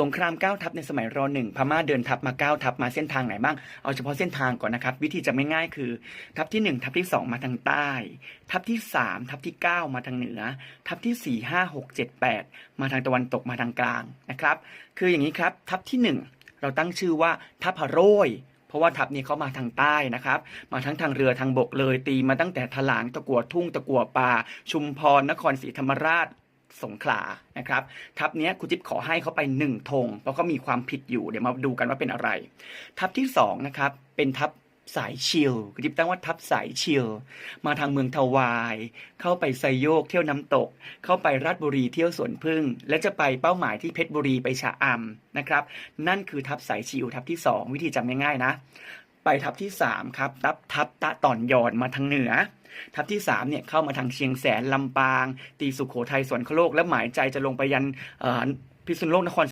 สงครามเก้าทัพในสมัยรหนึ่งพม่าเดินทัพมาเก้าทัพมาเส้นทางไหนบ้าง เอาเฉพาะเส้นทางก่อนนะครับ วิธีจะไม่ง่ายคือ ทัพที่หนึ่งทัพที่สองมาทางใต้ ทัพที่สามทัพที่เก้ามาทางเหนือ ทัพที่สี่ห้าหกเจ็ดแปดมาทางตะวันตกมาทางกลางนะครับ คืออย่างนี้ครับ ทัพที่หนึ่งเราตั้งชื่อว่าทัพพะโรยเพราะว่าทัพนี้เขามาทางใต้นะครับ มาทั้งทางเรือทางบกเลยตีมาตั้งแต่ถลางตะกัวทุ่งตะกัวป่า ชุมพรนครศรีธรรมราช สงขลานะครับ ทัพนี้ครูจิ๊บขอให้เขาไปหนึ่งธงเพราะเขามีความผิดอยู่เดี๋ยวมาดูกันว่าเป็นอะไร ทัพที่สองนะครับเป็นทัพสายชิลครูจิ๊บตั้งว่าทัพสายชิลมาทางเมืองทวาย เข้าไปไซโยกเที่ยวน้ำตก เข้าไปราชบุรีเที่ยวสวนพึ่ง และจะไปเป้าหมายที่เพชรบุรีไปชะอำนะครับ นั่นคือทัพสายชิลทัพที่สองวิธีจำง่ายๆนะ ไปทัพที่สามครับทัพทัพตะตอนยอนมาทางเหนือ ทัพที่สามเนี่ยเข้ามาทางเชียงแสนลำปาง ตีสุโขทัยสวนโลก และหมายใจจะลงไปยันพิษณุโลกนคร